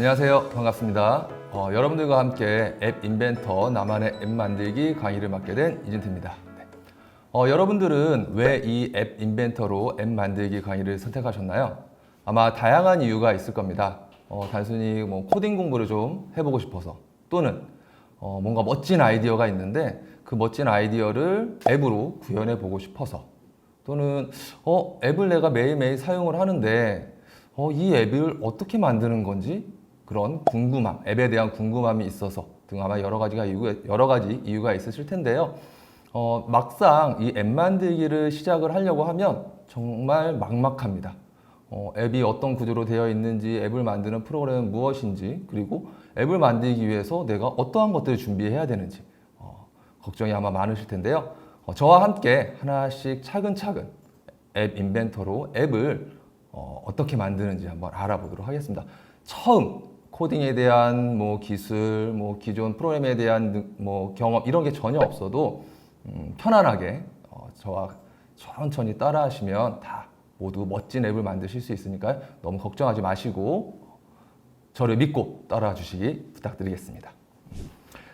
안녕하세요. 반갑습니다. 어, 여러분들과 함께 앱 인벤터 나만의 앱 만들기 강의를 맡게 된 이진태입니다. 네. 어, 여러분들은 왜 이 앱 인벤터로 앱 만들기 강의를 선택하셨나요? 아마 다양한 이유가 있을 겁니다. 어, 단순히 뭐 코딩 공부를 좀 해보고 싶어서 또는 어, 뭔가 멋진 아이디어가 있는데 그 멋진 아이디어를 앱으로 구현해 보고 싶어서 또는 어, 앱을 내가 매일매일 사용을 하는데 어, 이 앱을 어떻게 만드는 건지 그런 궁금함, 앱에 대한 궁금함이 있어서 등 아마 여러 가지가 이유 여러 가지 이유가 있으실 텐데요. 어, 막상 이 앱 만들기를 시작을 하려고 하면 정말 막막합니다. 어, 앱이 어떤 구조로 되어 있는지, 앱을 만드는 프로그램은 무엇인지, 그리고 앱을 만들기 위해서 내가 어떠한 것들을 준비해야 되는지 어, 걱정이 아마 많으실 텐데요. 어, 저와 함께 하나씩 차근차근 앱 인벤터로 앱을 어, 어떻게 만드는지 한번 알아보도록 하겠습니다. 처음 코딩에 대한 뭐 기술, 뭐 기존 프로그램에 대한 느- 뭐 경험 이런 게 전혀 없어도 음, 편안하게 어, 저와 천천히 따라하시면 다 모두 멋진 앱을 만드실 수 있으니까요. 너무 걱정하지 마시고 저를 믿고 따라와 주시기 부탁드리겠습니다.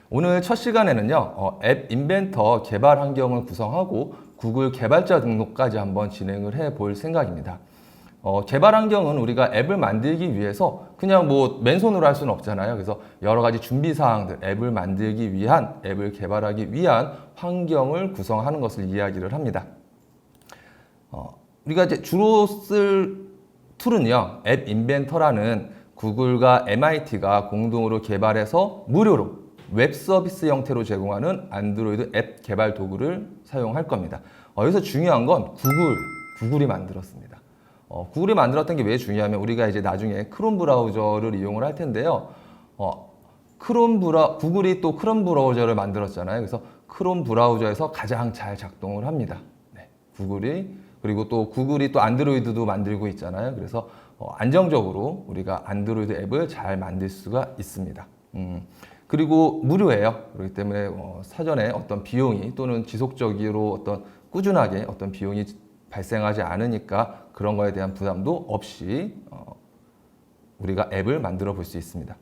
오늘 첫 시간에는요, 어, 앱 인벤터 개발 환경을 구성하고 구글 개발자 등록까지 한번 진행을 해 볼 생각입니다. 어, 개발 환경은 우리가 앱을 만들기 위해서 그냥 뭐 맨손으로 할 수는 없잖아요. 그래서 여러 가지 준비 사항들, 앱을 만들기 위한, 앱을 개발하기 위한 환경을 구성하는 것을 이야기를 합니다. 어, 우리가 이제 주로 쓸 툴은요, 앱 인벤터라는 구글과 MIT가 공동으로 개발해서 무료로 웹 서비스 형태로 제공하는 안드로이드 앱 개발 도구를 사용할 겁니다. 어, 여기서 중요한 건 구글, 구글이 만들었습니다. 어, 구글이 만들었던 게 왜 중요하면 우리가 이제 나중에 크롬 브라우저를 이용을 할 텐데요. 어, 크롬 브라 구글이 또 크롬 브라우저를 만들었잖아요. 그래서 크롬 브라우저에서 가장 잘 작동을 합니다. 네, 구글이 그리고 또 구글이 또 안드로이드도 만들고 있잖아요. 그래서 어, 안정적으로 우리가 안드로이드 앱을 잘 만들 수가 있습니다. 음, 그리고 무료예요. 그렇기 때문에 어, 사전에 어떤 비용이 또는 지속적으로 어떤 꾸준하게 어떤 비용이 발생하지 않으니까 그런 거에 대한 부담도 없이 어, 우리가 앱을 만들어 볼 수 있습니다.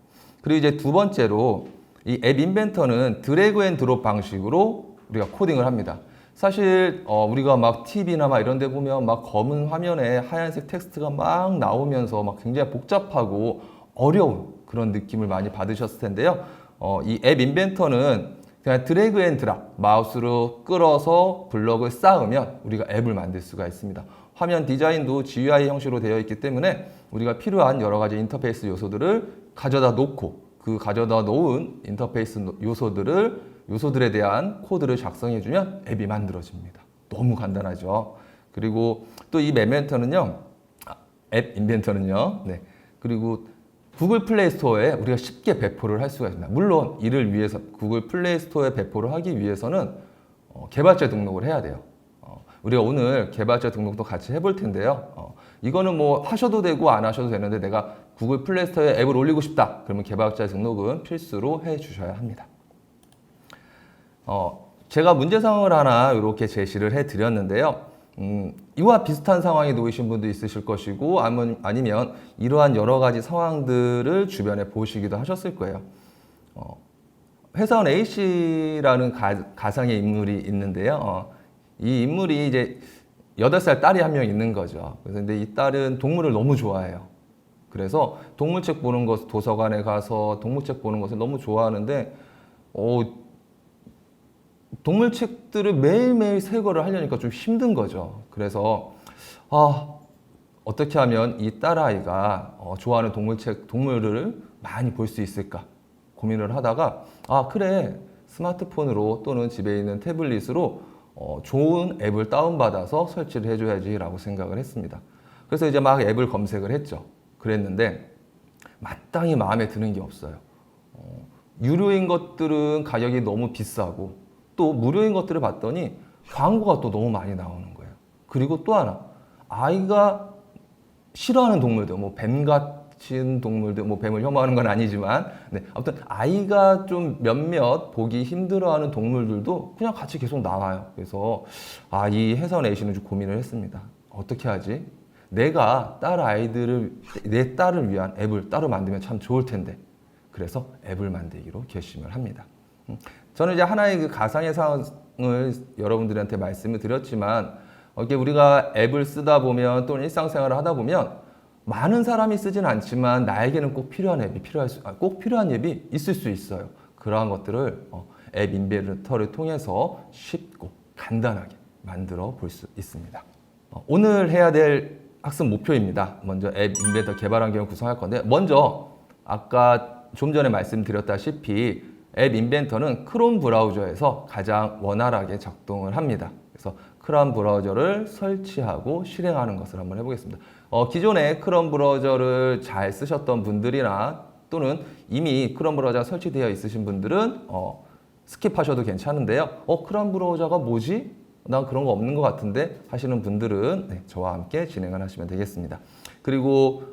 그리고 이제 두 번째로 이 앱 인벤터는 드래그 앤 드롭 방식으로 우리가 코딩을 합니다. 사실 어, 우리가 막 TV나 막 이런 데 보면 막 검은 화면에 하얀색 텍스트가 막 나오면서 막 굉장히 복잡하고 어려운 그런 느낌을 많이 받으셨을 텐데요. 어, 이앱 인벤터는 그냥 드래그 앤 드랍 마우스로 끌어서 블럭을 쌓으면 우리가 앱을 만들 수가 있습니다. 화면 디자인도 GUI 형식으로 되어 있기 때문에 우리가 필요한 여러 가지 인터페이스 요소들을 가져다 놓고 그 가져다 놓은 인터페이스 요소들을 요소들에 대한 코드를 작성해주면 앱이 만들어집니다. 너무 간단하죠. 그리고 또이 맵멘터는요, 아, 앱 인벤터는요, 네. 그리고 구글 플레이 스토어에 우리가 쉽게 배포를 할 수가 있습니다. 물론 이를 위해서 구글 플레이 스토어에 배포를 하기 위해서는 어, 개발자 등록을 해야 돼요. 어, 우리가 오늘 개발자 등록도 같이 해볼 텐데요. 어, 이거는 뭐 하셔도 되고 안 하셔도 되는데 내가 구글 플레이 스토어에 앱을 올리고 싶다. 그러면 개발자 등록은 필수로 해 주셔야 합니다. 어, 제가 문제 상황을 하나 이렇게 제시를 해 드렸는데요. 음, 이와 비슷한 상황에 놓이신 분도 있으실 것이고 아니면, 이러한 여러 가지 상황들을 주변에 보시기도 하셨을 거예요. 어, 회사원 A 씨라는 가, 상의 인물이 있는데요. 어, 이 인물이 이제 8살 딸이 한 명 있는 거죠. 근데 이 딸은 동물을 너무 좋아해요. 그래서 동물책 보는 것, 도서관에 가서 동물책 보는 것을 너무 좋아하는데, 어, 동물 책들을 매일매일 새 거를 하려니까 좀 힘든 거죠. 그래서, 아, 어떻게 하면 이 딸아이가 어, 좋아하는 동물 책, 동물을 많이 볼 수 있을까 고민을 하다가, 아, 그래. 스마트폰으로 또는 집에 있는 태블릿으로 어, 좋은 앱을 다운받아서 설치를 해줘야지라고 생각을 했습니다. 그래서 이제 막 앱을 검색을 했죠. 그랬는데, 마땅히 마음에 드는 게 없어요. 어, 유료인 것들은 가격이 너무 비싸고, 또 무료인 것들을 봤더니 광고가 또 너무 많이 나오는 거예요. 그리고 또 하나, 아이가 싫어하는 동물들, 뭐 뱀 같은 동물들, 뭐 뱀을 혐오하는 건 아니지만, 네, 아무튼 아이가 좀 몇몇 보기 힘들어하는 동물들도 그냥 같이 계속 나와요. 그래서 아, 이 해선 A씨는 좀 고민을 했습니다. 어떻게 하지? 내가 딸 아이들을 내 딸을 위한 앱을 따로 만들면 참 좋을 텐데 그래서 앱을 만들기로 결심을 합니다. 음, 저는 이제 하나의 그 가상의 상황을 여러분들한테 말씀을 드렸지만 어, 이게 우리가 앱을 쓰다 보면 또는 일상생활을 하다 보면 많은 사람이 쓰진 않지만 나에게는 꼭 필요한 앱이 필요할 수, 아, 꼭 필요한 앱이 있을 수 있어요. 그러한 것들을 어, 앱 인베터를 통해서 쉽고 간단하게 만들어 볼 수 있습니다. 어, 오늘 해야 될 학습 목표입니다. 먼저 앱 인베터 개발 환경을 구성할 건데 먼저 아까 좀 전에 말씀드렸다시피 앱 인벤터는 크롬 브라우저에서 가장 원활하게 작동을 합니다. 그래서 크롬 브라우저를 설치하고 실행하는 것을 한번 해보겠습니다. 어, 기존에 크롬 브라우저를 잘 쓰셨던 분들이나 또는 이미 크롬 브라우저가 설치되어 있으신 분들은 어, 스킵하셔도 괜찮은데요. 어, 크롬 브라우저가 뭐지? 난 그런 거 없는 것 같은데 하시는 분들은 네, 저와 함께 진행을 하시면 되겠습니다. 그리고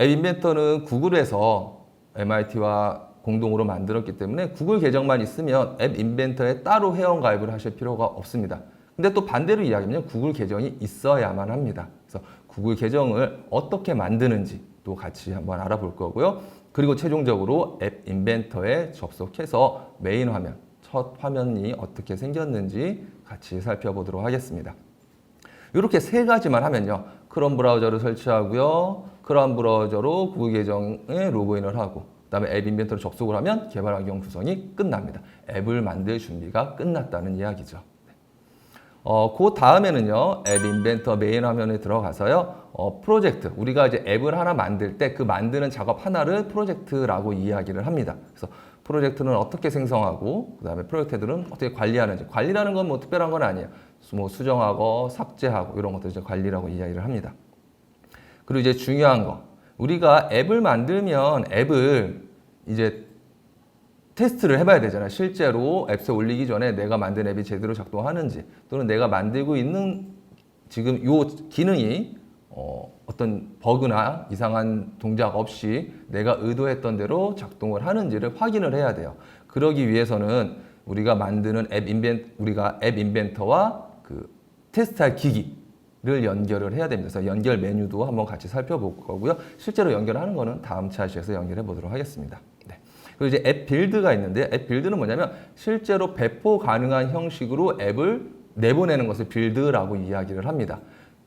앱 인벤터는 구글에서 MIT와 공동으로 만들었기 때문에 구글 계정만 있으면 앱 인벤터에 따로 회원 가입을 하실 필요가 없습니다. 근데 또 반대로 이야기하면 구글 계정이 있어야만 합니다. 그래서 구글 계정을 어떻게 만드는지 또 같이 한번 알아볼 거고요. 그리고 최종적으로 앱 인벤터에 접속해서 메인 화면, 첫 화면이 어떻게 생겼는지 같이 살펴보도록 하겠습니다. 이렇게 세 가지만 하면요. 크롬 브라우저를 설치하고요. 크롬 브라우저로 구글 계정에 로그인을 하고 그다음에 앱 인벤터로 접속을 하면 개발 환경 구성이 끝납니다. 앱을 만들 준비가 끝났다는 이야기죠. 어, 그 다음에는요, 앱 인벤터 메인 화면에 들어가서요, 어, 프로젝트. 우리가 이제 앱을 하나 만들 때 그 만드는 작업 하나를 프로젝트라고 이야기를 합니다. 그래서 프로젝트는 어떻게 생성하고, 그 다음에 프로젝트들은 어떻게 관리하는지. 관리라는 건 뭐 특별한 건 아니에요. 수- 뭐 수정하고, 삭제하고, 이런 것들 이제 관리라고 이야기를 합니다. 그리고 이제 중요한 거. 우리가 앱을 만들면 앱을 이제 테스트를 해봐야 되잖아요. 실제로 앱에 올리기 전에 내가 만든 앱이 제대로 작동하는지 또는 내가 만들고 있는 지금 요 기능이 어, 어떤 버그나 이상한 동작 없이 내가 의도했던 대로 작동을 하는지를 확인을 해야 돼요. 그러기 위해서는 우리가 만드는 앱 인벤 우리가 앱 인벤터와 그 테스트할 기기 를 연결을 해야 됩니다. 그래서 연결 메뉴도 한번 같이 살펴볼 거고요. 실제로 연결하는 거는 다음 차시에서 연결해 보도록 하겠습니다. 네. 그리고 이제 앱 빌드가 있는데 앱 빌드는 뭐냐면 실제로 배포 가능한 형식으로 앱을 내보내는 것을 빌드라고 이야기를 합니다.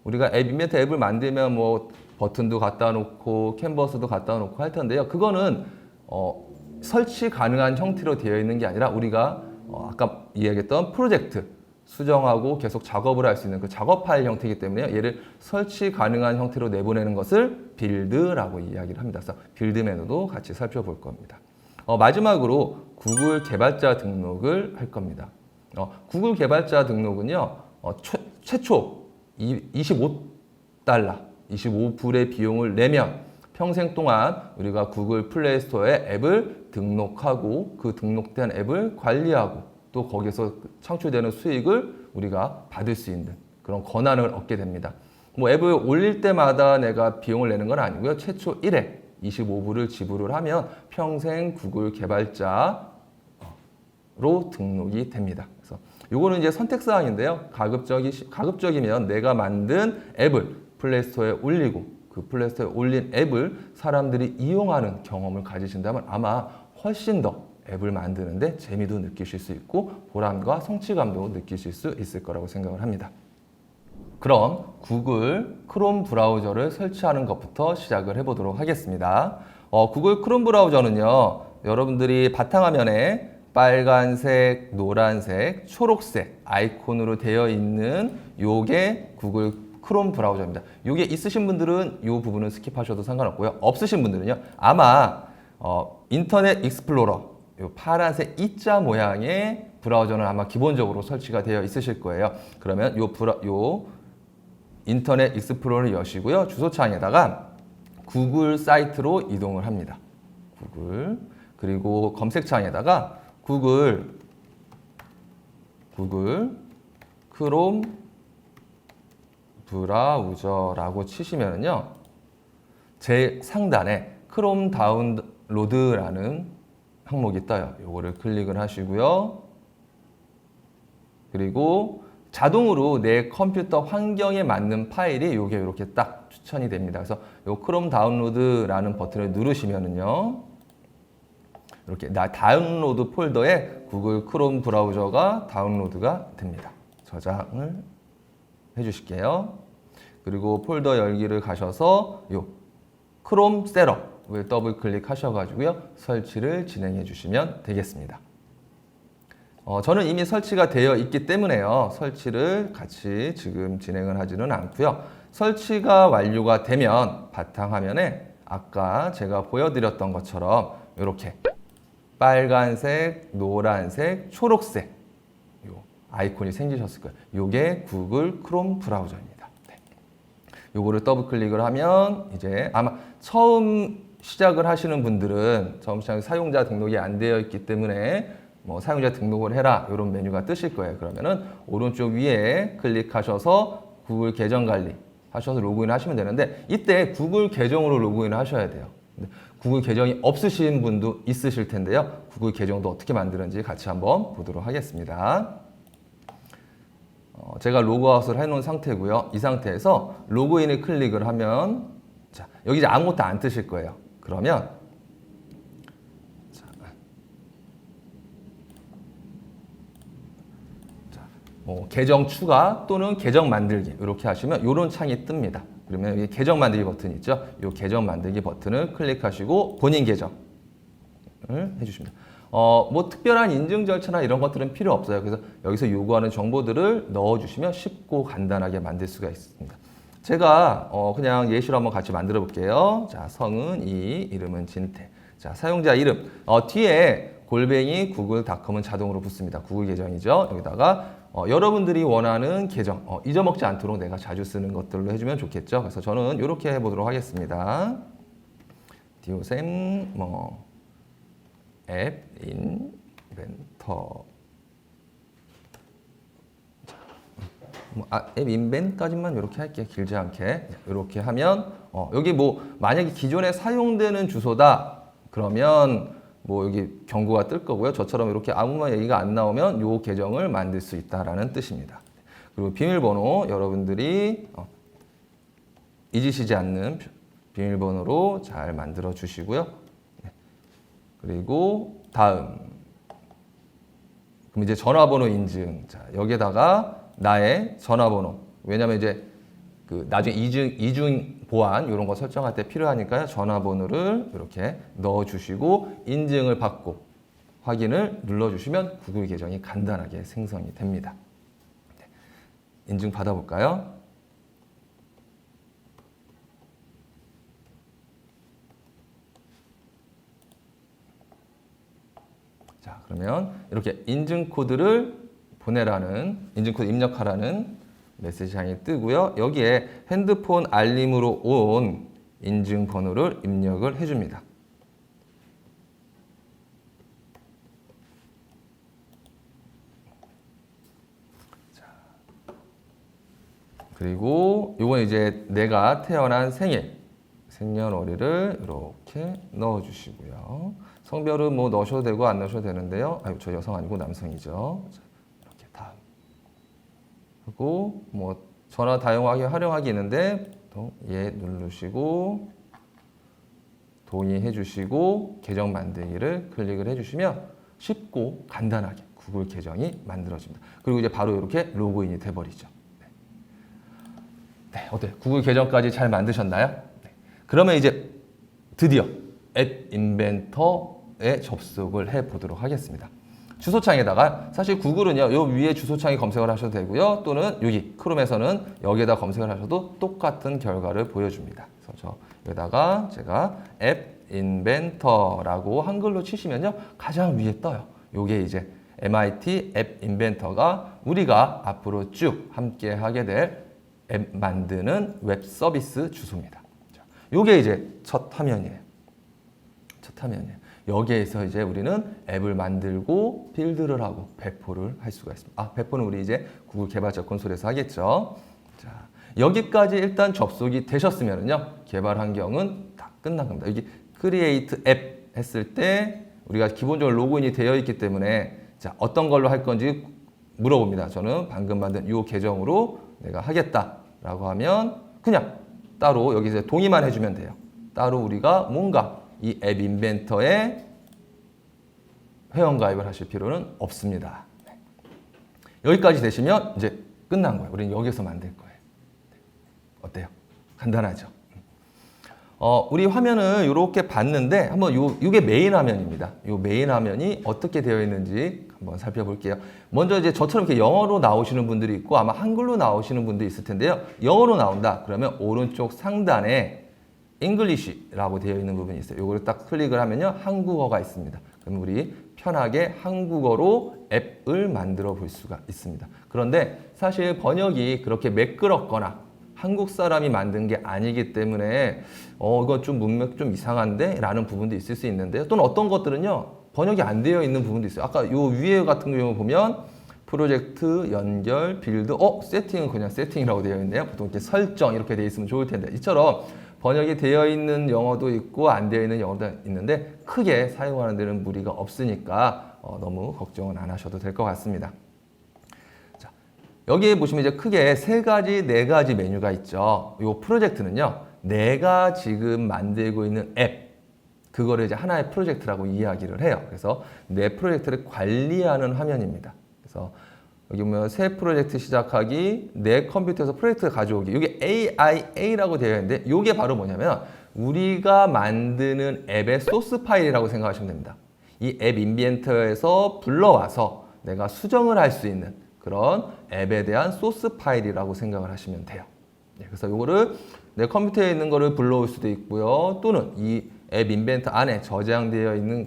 우리가 앱 인벤터 앱을 만들면 뭐 버튼도 갖다 놓고 캔버스도 갖다 놓고 할 텐데요. 그거는 어, 설치 가능한 형태로 되어 있는 게 아니라 우리가 어, 아까 이야기했던 프로젝트 수정하고 계속 작업을 할 수 있는 그 작업 파일 형태이기 때문에 얘를 설치 가능한 형태로 내보내는 것을 빌드라고 이야기를 합니다. 그래서 빌드 메뉴도 같이 살펴볼 겁니다. 어, 마지막으로 구글 개발자 등록을 할 겁니다. 어, 구글 개발자 등록은요, 어, 최, 최초 25달러, 25불의 비용을 내면 평생 동안 우리가 구글 플레이 스토어에 앱을 등록하고 그 등록된 앱을 관리하고 또 거기서 창출되는 수익을 우리가 받을 수 있는 그런 권한을 얻게 됩니다. 뭐 앱을 올릴 때마다 내가 비용을 내는 건 아니고요. 최초 1회 25불을 지불을 하면 평생 구글 개발자로 등록이 됩니다. 그래서 요거는 이제 선택 사항인데요. 가급적이 가급적이면 내가 만든 앱을 플레이스토어에 올리고 그 플레이스토어에 올린 앱을 사람들이 이용하는 경험을 가지신다면 아마 훨씬 더 앱을 만드는데 재미도 느끼실 수 있고 보람과 성취감도 느끼실 수 있을 거라고 생각을 합니다. 그럼 구글 크롬 브라우저를 설치하는 것부터 시작을 해보도록 하겠습니다. 어, 구글 크롬 브라우저는요, 여러분들이 바탕화면에 빨간색, 노란색, 초록색 아이콘으로 되어 있는 요게 구글 크롬 브라우저입니다. 요게 있으신 분들은 요 부분은 스킵하셔도 상관없고요. 없으신 분들은요, 아마 어, 인터넷 익스플로러 요 파란색 이자 모양의 브라우저는 아마 기본적으로 설치가 되어 있으실 거예요. 그러면 요 브라 요 인터넷 익스플로러를 여시고요. 주소창에다가 구글 사이트로 이동을 합니다. 구글 그리고 검색창에다가 구글 구글 크롬 브라우저라고 치시면은요. 제 상단에 크롬 다운로드라는 항목이 떠요. 요거를 클릭을 하시고요. 그리고 자동으로 내 컴퓨터 환경에 맞는 파일이 요게 이렇게 딱 추천이 됩니다. 그래서 요 크롬 다운로드라는 버튼을 누르시면은요. 이렇게 나 다운로드 폴더에 구글 크롬 브라우저가 다운로드가 됩니다. 저장을 해 주실게요. 그리고 폴더 열기를 가셔서 요 크롬 셋업을 더블 클릭하셔 가지고요. 설치를 진행해 주시면 되겠습니다. 어, 저는 이미 설치가 되어 있기 때문에요. 설치를 같이 지금 진행을 하지는 않고요. 설치가 완료가 되면 바탕화면에 아까 제가 보여드렸던 것처럼 이렇게 빨간색, 노란색, 초록색 요 아이콘이 생기셨을 거예요. 요게 구글 크롬 브라우저입니다. 네. 요거를 더블 클릭을 하면 이제 아마 처음 시작을 하시는 분들은 시작 사용자 등록이 안 되어 있기 때문에 뭐 사용자 등록을 해라 이런 메뉴가 뜨실 거예요. 그러면은 오른쪽 위에 클릭하셔서 구글 계정 관리 하셔서 로그인 하시면 되는데 이때 구글 계정으로 로그인을 하셔야 돼요. 구글 계정이 없으신 분도 있으실 텐데요. 구글 계정도 어떻게 만드는지 같이 한번 보도록 하겠습니다. 어, 제가 로그아웃을 해놓은 상태고요. 이 상태에서 로그인을 클릭을 하면 자 여기 이제 아무것도 안 뜨실 거예요. 그러면 뭐 계정 추가 또는 계정 만들기 이렇게 하시면 이런 창이 뜹니다. 그러면 여기 계정 만들기 버튼 있죠? 이 계정 만들기 버튼을 클릭하시고 본인 계정을 해주십니다. 어, 뭐 특별한 인증 절차나 이런 것들은 필요 없어요. 그래서 여기서 요구하는 정보들을 넣어주시면 쉽고 간단하게 만들 수가 있습니다. 제가 어, 그냥 예시로 한번 같이 만들어 볼게요. 자, 성은 이, 이름은 진태. 자, 사용자 이름. 어, 뒤에 골뱅이 구글닷컴은 자동으로 붙습니다. 구글 계정이죠. 여기다가 어, 여러분들이 원하는 계정 어, 잊어먹지 않도록 내가 자주 쓰는 것들로 해주면 좋겠죠. 그래서 저는 이렇게 해보도록 하겠습니다. 디오셈 뭐 앱 인벤터 뭐, 아, 앱 인벤까지만 이렇게 할게요. 길지 않게 이렇게 하면 어, 여기 뭐 만약에 기존에 사용되는 주소다 그러면 뭐 여기 경고가 뜰 거고요. 저처럼 이렇게 아무만 얘기가 안 나오면 요 계정을 만들 수 있다라는 뜻입니다. 그리고 비밀번호 여러분들이 어, 잊으시지 않는 비밀번호로 잘 만들어 주시고요. 네. 그리고 다음 그럼 이제 전화번호 인증. 자 여기에다가 나의 전화번호. 왜냐면 이제 그 나중에 이중 이중 보안 이런 거 설정할 때 필요하니까요. 전화번호를 이렇게 넣어 주시고 인증을 받고 확인을 눌러 주시면 구글 계정이 간단하게 생성이 됩니다. 네. 인증 받아 볼까요? 자, 그러면 이렇게 인증 코드를 보내라는 인증 코드 입력하라는 메시지창이 뜨고요. 여기에 핸드폰 알림으로 온 인증 번호를 입력을 해줍니다. 그리고 이건 이제 내가 태어난 생일, 생년월일을 이렇게 넣어주시고요. 성별은 뭐 넣으셔도 되고 안 넣으셔도 되는데요. 아유, 저 여성 아니고 남성이죠. 하고 뭐 전화 다용하기 활용하기 있는데 또예 누르시고 동의해 주시고 계정 만들기를 클릭을 해 주시면 쉽고 간단하게 구글 계정이 만들어집니다. 그리고 이제 바로 이렇게 로그인이 돼 버리죠. 네. 네, 어때? 구글 계정까지 잘 만드셨나요? 네. 그러면 이제 드디어 앱 인벤터에 접속을 해 보도록 하겠습니다. 주소창에다가 사실 구글은요 요 위에 주소창에 검색을 하셔도 되고요 또는 여기 크롬에서는 여기에다 검색을 하셔도 똑같은 결과를 보여줍니다. 그래서 저 여기다가 제가 앱 인벤터라고 한글로 치시면요 가장 위에 떠요. 요게 이제 MIT 앱 인벤터가 우리가 앞으로 쭉 함께 하게 될 앱 만드는 웹 서비스 주소입니다. 자, 요게 이제 첫 화면이에요. 첫 화면이에요. 여기에서 이제 우리는 앱을 만들고 빌드를 하고 배포를 할 수가 있습니다. 아, 배포는 우리 이제 구글 개발자 콘솔에서 하겠죠. 자, 여기까지 일단 접속이 되셨으면요. 개발 환경은 다 끝난 겁니다. 여기 크리에이트 앱 했을 때 우리가 기본적으로 로그인이 되어 있기 때문에 자, 어떤 걸로 할 건지 물어봅니다. 저는 방금 만든 이 계정으로 내가 하겠다라고 하면 그냥 따로 여기 이제 동의만 해주면 돼요. 따로 우리가 뭔가 이 앱 인벤터에 회원 가입을 하실 필요는 없습니다. 네. 여기까지 되시면 이제 끝난 거예요. 우리는 여기서 만들 거예요. 네. 어때요? 간단하죠? 어, 우리 화면을 이렇게 봤는데 한번 요 이게 메인 화면입니다. 요 메인 화면이 어떻게 되어 있는지 한번 살펴볼게요. 먼저 이제 저처럼 이렇게 영어로 나오시는 분들이 있고 아마 한글로 나오시는 분도 있을 텐데요. 영어로 나온다. 그러면 오른쪽 상단에 English라고 되어 있는 부분이 있어요. 요거를 딱 클릭을 하면요. 한국어가 있습니다. 그럼 우리 편하게 한국어로 앱을 만들어 볼 수가 있습니다. 그런데 사실 번역이 그렇게 매끄럽거나 한국 사람이 만든 게 아니기 때문에 어 이거 좀 문맥 좀 이상한데 라는 부분도 있을 수 있는데요. 또는 어떤 것들은요. 번역이 안 되어 있는 부분도 있어요. 아까 요 위에 같은 경우 보면 프로젝트, 연결, 빌드, 어 세팅은 그냥 세팅이라고 되어 있네요. 보통 이렇게 설정 이렇게 되어 있으면 좋을 텐데 이처럼 번역이 되어 있는 영어도 있고 안 되어 있는 영어도 있는데 크게 사용하는 데는 무리가 없으니까 어, 너무 걱정은 안 하셔도 될 것 같습니다. 자, 여기에 보시면 이제 크게 세 가지, 네 가지 메뉴가 있죠. 이 프로젝트는요, 내가 지금 만들고 있는 앱, 그거를 이제 하나의 프로젝트라고 이야기를 해요. 그래서 내 프로젝트를 관리하는 화면입니다. 그래서 여기 보면 새 프로젝트 시작하기, 내 컴퓨터에서 프로젝트 가져오기. 이게 AIA라고 되어 있는데 이게 바로 뭐냐면 우리가 만드는 앱의 소스 파일이라고 생각하시면 됩니다. 이 앱 인벤터에서 불러와서 내가 수정을 할 수 있는 그런 앱에 대한 소스 파일이라고 생각을 하시면 돼요. 네, 그래서 이거를 내 컴퓨터에 있는 거를 불러올 수도 있고요. 또는 이 앱 인벤터 안에 저장되어 있는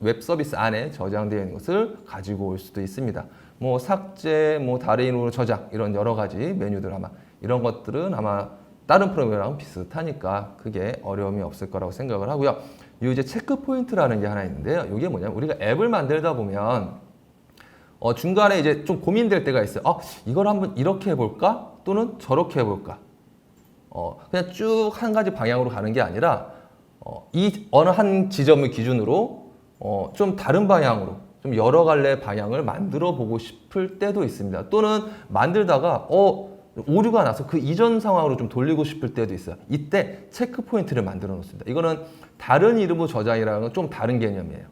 웹 서비스 안에 저장되어 있는 것을 가지고 올 수도 있습니다. 뭐 삭제, 뭐 이름으로 저장 이런 여러 가지 메뉴들 아마 이런 것들은 아마 다른 프로그램이랑 비슷하니까 크게 어려움이 없을 거라고 생각을 하고요. 이 이제 체크 포인트라는 게 하나 있는데요. 이게 뭐냐면 우리가 앱을 만들다 보면 어, 중간에 이제 좀 고민될 때가 있어요. 어, 이걸 한번 이렇게 해볼까? 또는 저렇게 해볼까? 어, 그냥 쭉 한 가지 방향으로 가는 게 아니라 어, 이 어느 한 지점을 기준으로 어, 좀 다른 방향으로 좀 여러 갈래 방향을 만들어 보고 싶을 때도 있습니다. 또는 만들다가 어, 오류가 나서 그 이전 상황으로 좀 돌리고 싶을 때도 있어요. 이때 체크 포인트를 만들어 놓습니다. 이거는 다른 이름으로 저장이라는 건좀 다른 개념이에요.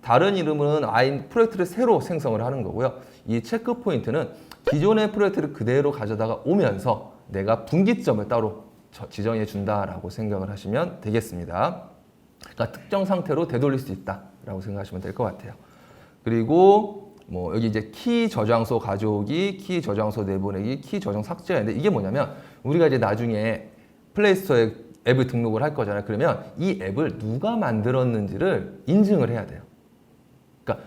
다른 이름은 아이 프로젝트를 새로 생성을 하는 거고요. 이 체크 포인트는 기존의 프로젝트를 그대로 가져다가 오면서 내가 분기점을 따로 저- 지정해 준다라고 생각을 하시면 되겠습니다. 그러니까 특정 상태로 되돌릴 수 있다라고 생각하시면 될 것 같아요. 그리고 뭐 여기 이제 키 저장소 가져오기, 키 저장소 내보내기, 키 저장 삭제하는데 이게 뭐냐면 우리가 이제 나중에 플레이스토어에 앱을 등록을 할 거잖아요. 그러면 이 앱을 누가 만들었는지를 인증을 해야 돼요. 그러니까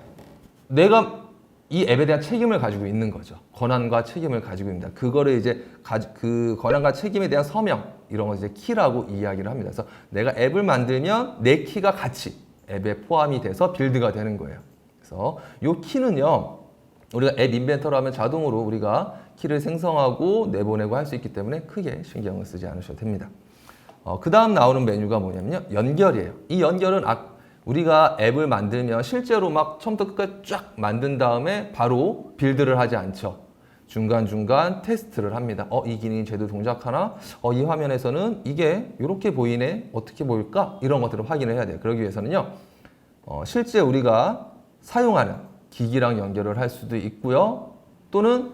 내가 이 앱에 대한 책임을 가지고 있는 거죠. 권한과 책임을 가지고 있습니다. 그거를 이제 가, 그 권한과 책임에 대한 서명 이런 거 이제 키라고 이야기를 합니다. 그래서 내가 앱을 만들면 내 키가 같이 앱에 포함이 돼서 빌드가 되는 거예요. 그래서 이 키는요. 우리가 앱 인벤터로 하면 자동으로 우리가 키를 생성하고 내보내고 할 수 있기 때문에 크게 신경을 쓰지 않으셔도 됩니다. 어, 그 다음 나오는 메뉴가 뭐냐면요. 연결이에요. 이 연결은 아, 우리가 앱을 만들면 실제로 막 처음부터 끝까지 쫙 만든 다음에 바로 빌드를 하지 않죠. 중간중간 테스트를 합니다. 어, 이 기능이 제대로 동작하나? 어, 이 화면에서는 이게 이렇게 보이네? 어떻게 보일까? 이런 것들을 확인을 해야 돼요. 그러기 위해서는요. 어, 실제 우리가 사용하는 기기랑 연결을 할 수도 있고요. 또는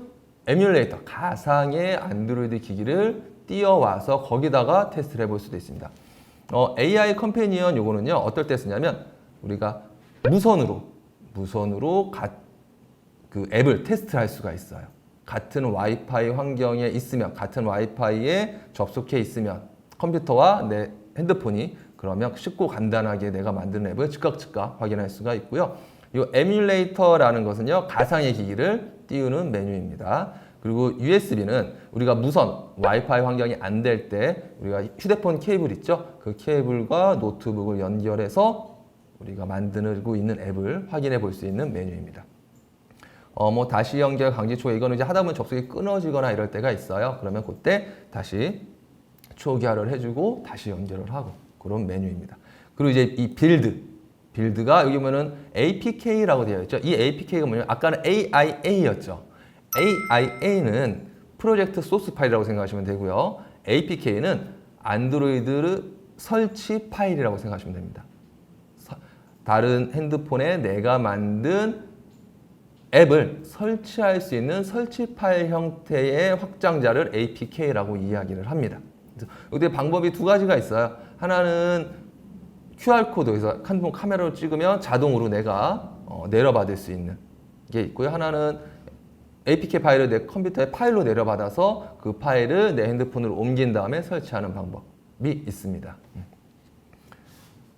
에뮬레이터, 가상의 안드로이드 기기를 띄워와서 거기다가 테스트를 해볼 수도 있습니다. 어, AI 컴패니언 요거는요, 어떨 때 쓰냐면 우리가 무선으로, 무선으로 가, 그 앱을 테스트할 수가 있어요. 같은 와이파이 환경에 있으면, 같은 와이파이에 접속해 있으면 컴퓨터와 내 핸드폰이 그러면 쉽고 간단하게 내가 만든 앱을 즉각 즉각 확인할 수가 있고요. 이 에뮬레이터라는 것은요 가상의 기기를 띄우는 메뉴입니다. 그리고 USB는 우리가 무선 와이파이 환경이 안 될 때 우리가 휴대폰 케이블 있죠? 그 케이블과 노트북을 연결해서 우리가 만들고 있는 앱을 확인해 볼 수 있는 메뉴입니다. 어, 뭐 다시 연결 강제 초기 이거는 이제 하다 보면 접속이 끊어지거나 이럴 때가 있어요. 그러면 그때 다시 초기화를 해주고 다시 연결을 하고 그런 메뉴입니다. 그리고 이제 이 빌드 빌드가 여기 보면은 APK라고 되어 있죠. 이 APK가 뭐냐면 아까는 AIA였죠. AIA는 프로젝트 소스 파일이라고 생각하시면 되고요. APK는 안드로이드 설치 파일이라고 생각하시면 됩니다. 서- 다른 핸드폰에 내가 만든 앱을 설치할 수 있는 설치 파일 형태의 확장자를 APK라고 이야기를 합니다. 그래서 여기 방법이 두 가지가 있어요. 하나는 QR 코드에서 핸드폰 카메라로 찍으면 자동으로 내가 어, 내려받을 수 있는 게 있고요. 하나는 APK 파일을 내 컴퓨터에 파일로 내려받아서 그 파일을 내 핸드폰으로 옮긴 다음에 설치하는 방법이 있습니다.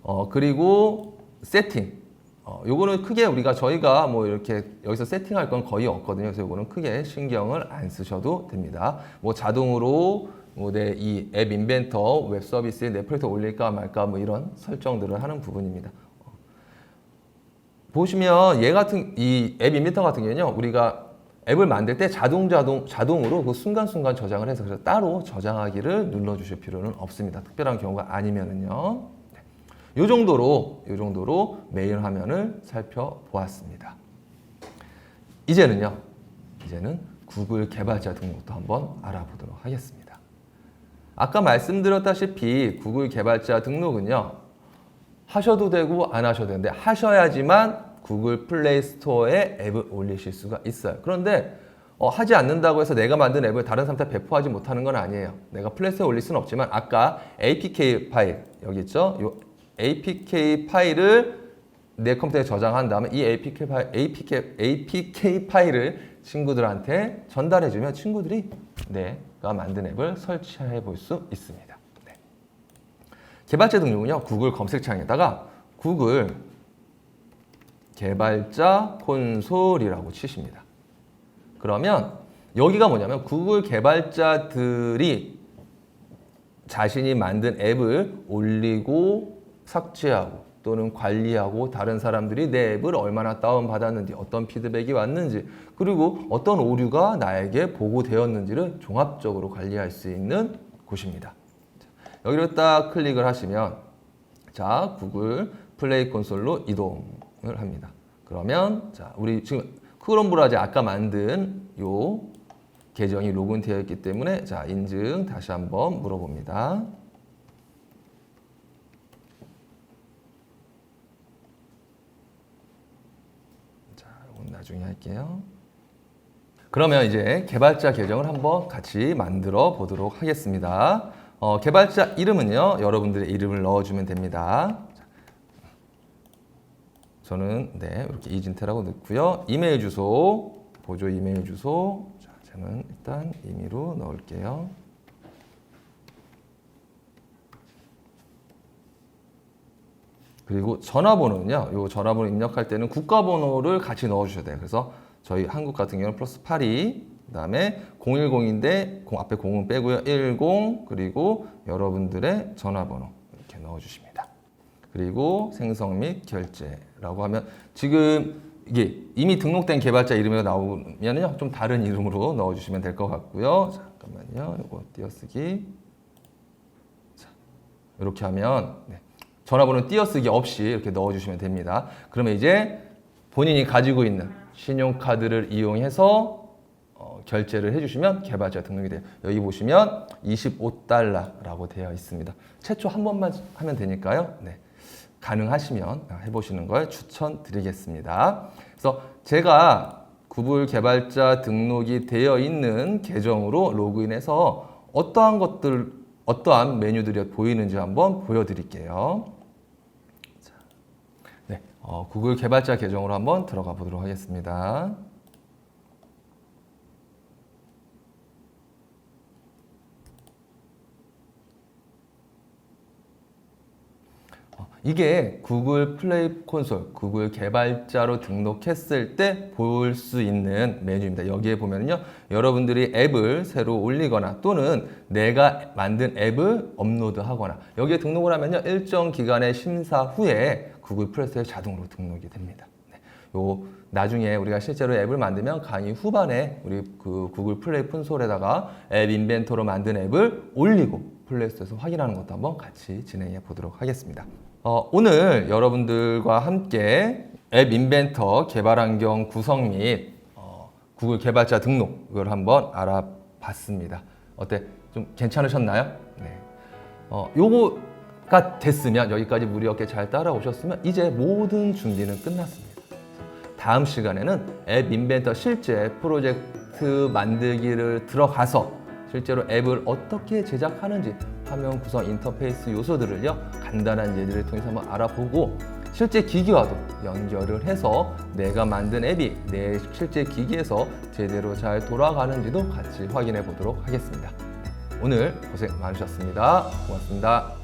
어, 그리고 세팅. 어, 요거는 크게 우리가 저희가 뭐 이렇게 여기서 세팅할 건 거의 없거든요. 그래서 요거는 크게 신경을 안 쓰셔도 됩니다. 뭐 자동으로 뭐 내 이 앱 인벤터 웹 서비스에 내 프로젝트 올릴까 말까 뭐 이런 설정들을 하는 부분입니다. 어. 보시면 얘 같은 이 앱 인벤터 같은 경우는요. 우리가 앱을 만들 때 자동 자동 자동으로 그 순간순간 저장을 해서 그래서 따로 저장하기를 눌러 주실 필요는 없습니다. 특별한 경우가 아니면은요. 네. 요 정도로 요 정도로 메일 화면을 살펴보았습니다. 이제는요. 이제는 구글 개발자 등록도 한번 알아보도록 하겠습니다. 아까 말씀드렸다시피 구글 개발자 등록은요. 하셔도 되고 안 하셔도 되는데 하셔야지만 구글 플레이 스토어에 앱을 올리실 수가 있어요. 그런데 어, 하지 않는다고 해서 내가 만든 앱을 다른 사람한테 배포하지 못하는 건 아니에요. 내가 플레이 스토어에 올릴 수는 없지만 아까 APK 파일 여기 있죠? 요 APK 파일을 내 컴퓨터에 저장한 다음에 이 APK 파일, APK, APK 파일을 친구들한테 전달해주면 친구들이 내 가 만든 앱을 설치해 볼 수 있습니다. 네. 개발자 등록은요 구글 검색창에다가 구글 개발자 콘솔이라고 치십니다. 그러면 여기가 뭐냐면 구글 개발자들이 자신이 만든 앱을 올리고 삭제하고 또는 관리하고 다른 사람들이 내 앱을 얼마나 다운받았는지 어떤 피드백이 왔는지 그리고 어떤 오류가 나에게 보고되었는지를 종합적으로 관리할 수 있는 곳입니다. 여기를 딱 클릭을 하시면 자 구글 플레이 콘솔로 이동을 합니다. 그러면 자 우리 지금 크롬 브라우저 아까 만든 요 계정이 로그인되어 있기 때문에 자 인증 다시 한번 물어봅니다. 자 이건 나중에 할게요. 그러면 이제 개발자 계정을 한번 같이 만들어 보도록 하겠습니다. 어, 개발자 이름은요, 여러분들의 이름을 넣어주면 됩니다. 자, 저는 네 이렇게 이진태라고 넣고요. 이메일 주소 보조 이메일 주소. 자, 저는 일단 임의로 넣을게요. 그리고 전화번호는요. 요 전화번호 입력할 때는 국가번호를 같이 넣어주셔야 돼요. 그래서 저희 한국 같은 경우는 플러스 82 그 다음에 010인데 앞에 0은 빼고요. 10 그리고 여러분들의 전화번호 이렇게 넣어주십니다. 그리고 생성 및 결제라고 하면 지금 이게 이미 등록된 개발자 이름이 나오면요 좀 다른 이름으로 넣어주시면 될 것 같고요. 잠깐만요. 이거 띄어쓰기. 자, 이렇게 하면 네. 전화번호 띄어쓰기 없이 이렇게 넣어주시면 됩니다. 그러면 이제 본인이 가지고 있는 신용카드를 이용해서 어, 결제를 해주시면 개발자 등록이 돼요. 여기 보시면 25달러라고 되어 있습니다. 최초 한 번만 하면 되니까요. 네. 가능하시면 해보시는 걸 추천드리겠습니다. 그래서 제가 구글 개발자 등록이 되어 있는 계정으로 로그인해서 어떠한 것들, 어떠한 메뉴들이 보이는지 한번 보여드릴게요. 자, 네, 어, 구글 개발자 계정으로 한번 들어가 보도록 하겠습니다. 어, 이게 구글 플레이 콘솔, 구글 개발자로 등록했을 때 볼 수 있는 메뉴입니다. 여기에 보면요. 여러분들이 앱을 새로 올리거나 또는 내가 만든 앱을 업로드하거나 여기에 등록을 하면요. 일정 기간의 심사 후에 구글 플레이스토어에 자동으로 등록이 됩니다. 네. 요 나중에 우리가 실제로 앱을 만들면 강의 후반에 우리 그 구글 플레이 콘솔에다가 앱 인벤토로 만든 앱을 올리고 플레이스토어에서 확인하는 것도 한번 같이 진행해 보도록 하겠습니다. 어, 오늘 여러분들과 함께 앱 인벤터 개발 환경 구성 및 어, 구글 개발자 등록을 한번 알아봤습니다. 어때? 좀 괜찮으셨나요? 네. 어, 요거가 됐으면 여기까지 무리 없게 잘 따라오셨으면 이제 모든 준비는 끝났습니다. 다음 시간에는 앱 인벤터 실제 프로젝트 만들기를 들어가서 실제로 앱을 어떻게 제작하는지 화면 구성 인터페이스 요소들을요 간단한 예제를 통해서 한번 알아보고 실제 기기와도 연결을 해서 내가 만든 앱이 내 실제 기기에서 제대로 잘 돌아가는지도 같이 확인해 보도록 하겠습니다. 오늘 고생 많으셨습니다. 고맙습니다.